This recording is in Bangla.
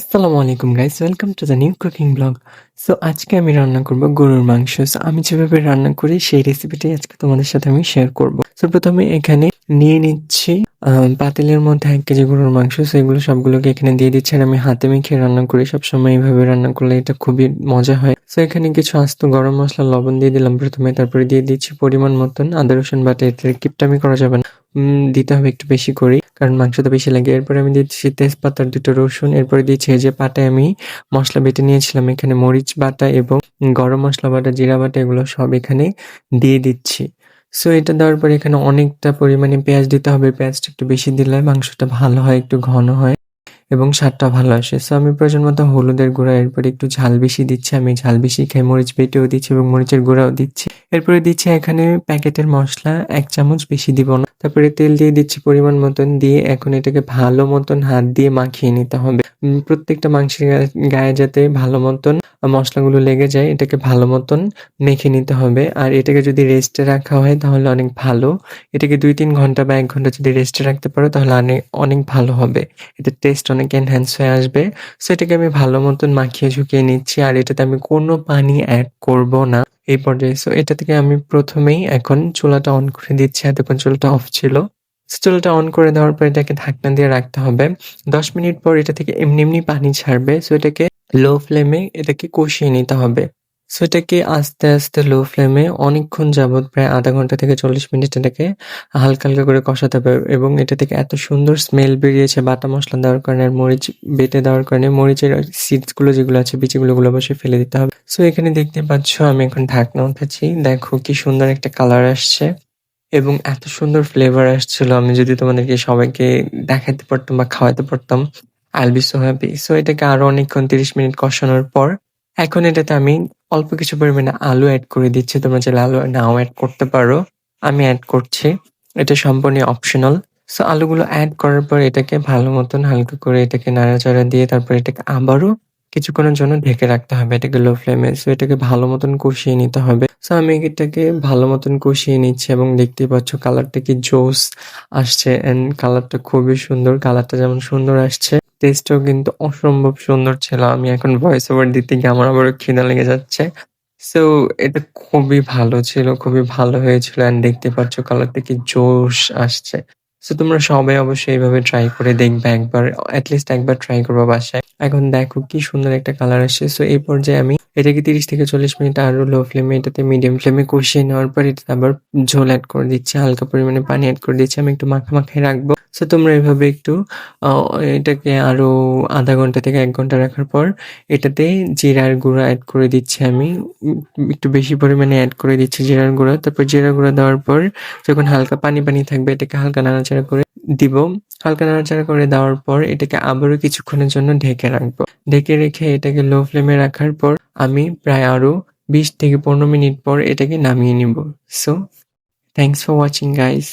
আসসালামু আলাইকুম guys welcome to the new cooking blog so আজকে আমি রান্না করব গরুর মাংস। সো আমি যেভাবে রান্না করি, সেই রেসিপিটাই আজকে তোমাদের সাথে আমি শেয়ার করব। প্রথমে এখানে নিয়ে নিচ্ছি পাতিলের মধ্যে এক কেজি গরুর মাংস। সেগুলো সবগুলোকে এখানে দিয়ে দিচ্ছি আর আমি হাতে মেখে রান্না করি। সবসময় এইভাবে রান্না করলে এটা খুবই মজা হয়। সো এখানে কিছু আস্ত গরম মশলা, লবণ দিয়ে দিলাম প্রথমে। তারপরে দিয়ে দিচ্ছি পরিমাণ মতন আদা, রসুন বাটা। এতে কিপটামি করা যাবে না। দিতে হবে একটু বেশি করে, কারণ মাংসটা বেশি লাগে। এরপরে আমি দিচ্ছি তেজপাতার দুটো রসুন। এরপরে দিচ্ছি যে পাটায় আমি মশলা বেটে নিয়েছিলাম। এখানে মরিচ বাটা এবং গরম মশলা বাটা, জিরা বাটা, এগুলো সব এখানে দিয়ে দিচ্ছি। সো এটা দেওয়ার পরে এখানে অনেকটা পরিমাণে পেঁয়াজ দিতে হবে। পেঁয়াজটা একটু বেশি দিলে মাংসটা ভালো হয়, একটু ঘন হয় এবং স্বাদটা ভালো আসে। সো আমি প্রয়োজন মতো হলুদের গুঁড়া, এরপরে একটু ঝাল বেশি দিচ্ছি। আমি ঝাল বেশি খাই মরিচ বেটেও দিচ্ছি এবং মরিচের গুঁড়াও দিচ্ছি। এরপরে দিচ্ছি এখানে প্যাকেটের মশলা, এক চামচ বেশি দিব না। তারপরে তেল দিয়ে দিচ্ছি পরিমাণ মতন। দিয়ে এখন এটাকে ভালো মতন হাত দিয়ে মাখিয়ে নিতে হবে। প্রত্যেকটা মাংসের গায়ে যাতে ভালো মতন মশলাগুলো লেগে যায়, এটাকে ভালো মতন মেখে নিতে হবে। আর এটাকে যদি রেস্টে রাখা হয়, তাহলে অনেক ভালো। এটাকে দুই তিন ঘণ্টা বা এক ঘণ্টা যদি রেস্টে রাখতে পারো, তাহলে অনেক অনেক ভালো হবে। এটার টেস্ট অনেক এনহ্যান্স হয়ে আসবে। সো এটাকে আমি ভালো মতন মাখিয়ে ঝুঁকিয়ে নিচ্ছি, আর এটাতে আমি কোনো পানি অ্যাড করব না। এই পর্যায়ে সো এটা থেকে আমি প্রথমেই এখন চুলাটা অন করে দিচ্ছি। এতক্ষণ চুলাটা অফ ছিল। চুলাটা অন করে দেওয়ার পর এটাকে ঢাকনা দিয়ে রাখতে হবে। দশ মিনিট পর এটা থেকে এমনি এমনি পানি ছাড়বে। সো এটাকে লো ফ্লেমে এটাকে কষিয়ে নিতে হবে। সো এটাকে আস্তে আস্তে লো ফ্লেমে অনেকক্ষণ যাবৎ প্রায় আধা ঘণ্টা থেকে চল্লিশ মিনিট এটাকে হালকা হালকা করে কষাতে হবে এবং এটা থেকে এত সুন্দর স্মেল বেরিয়েছে, বাটা মশলা দেওয়ার কারণে, মরিচ বেটে দেওয়ার কারণে, মরিচের সিডসগুলো যেগুলো আছে বিচিগুলো গুলো অবশ্যই ফেলে দিতে হবে। সো এখানে দেখতে পাচ্ছ আমি এখন ঢাকনা উঠেছি দেখো কি সুন্দর একটা কালার আসছে এবং এত সুন্দর ফ্লেভার আসছিল। আমি যদি তোমাদেরকে সবাইকে দেখাতে পারতাম বা খাওয়াতে পারতাম I be so happy so এটাকে আরও অনেকক্ষণ তিরিশ মিনিট কষানোর পর, এখন এটাতে আমি অল্প কিছু পরিমাণে আলু অ্যাড করে দিচ্ছি। তোমরা চাইলে আলু নাও অ্যাড করতে পারো। আমি অ্যাড করছি। এটা সম্পূর্ণ অপশনাল সো আলুগুলো অ্যাড করার পর এটাকে ভালো মতন হালকা করে এটাকে নাড়াচাড়া দিয়ে তারপর এটাকে আবারও কিছুক্ষণের জন্য ঢেকে রাখতে হবে। এটাকে লো ফ্লেমে সো এটাকে ভালো মতন কষিয়ে নিতে হবে। সো আমি এটাকে ভালো মতন কষিয়ে নিচ্ছি এবং দেখতেই পাচ্ছ কালারটা কি জোস আসছে। এন্ড কালারটা খুবই সুন্দর। কালারটা যেমন সুন্দর আসছে টেস্টও কিন্তু অসম্ভব সুন্দর ছিল। আমি এখন ভয়েস ওভার দিতে গিয়ে আমার আবার খিদা লেগে যাচ্ছে। সো এটা খুবই ভালো ছিল, খুবই ভালো হয়েছিল অ্যান্ড দেখতে পাচ্ছ কালারটা কি জোশ আসছে। সো তোমরা সবাই অবশ্যই এইভাবে ট্রাই করে দেখবে একবার অ্যাটলিস্ট একবার ট্রাই করব বাসায়। এখন দেখো কি সুন্দর একটা কালার আসছে। সো এই পর্যায়ে আমি এটাকে তিরিশ থেকে চল্লিশ মিনিট আরও লো ফ্লেমে এটাতে মিডিয়াম ফ্লেমে কষিয়ে নেওয়ার পর এটাতে আবার ঝোল অ্যাড করে দিচ্ছি, হালকা পরিমাণে পানি অ্যাড করে দিচ্ছি, আমি একটু মাখা মাখায় রাখব। সো তোমরা এভাবে একটু এটাকে আরও আধা ঘণ্টা থেকে এক ঘণ্টা রাখার পর এটাতে জিরার গুঁড়া অ্যাড করে দিচ্ছি আমি। একটু বেশি পরিমাণে অ্যাড করে দিচ্ছি জিরার গুঁড়া। তারপর জিরা গুঁড়া দেওয়ার পর যখন হালকা পানি পানি থাকবে, এটাকে হালকা নাড়াচাড়া করে দিব। হালকা নাড়াচাড়া করে দেওয়ার পর এটাকে আবারও কিছুক্ষণের জন্য ঢেকে রাখব। ঢেকে রেখে এটাকে লো ফ্লেমে রাখার পর আমি প্রায় আরও বিশ থেকে পনেরো মিনিট পর এটাকে নামিয়ে নিব। So thanks for watching guys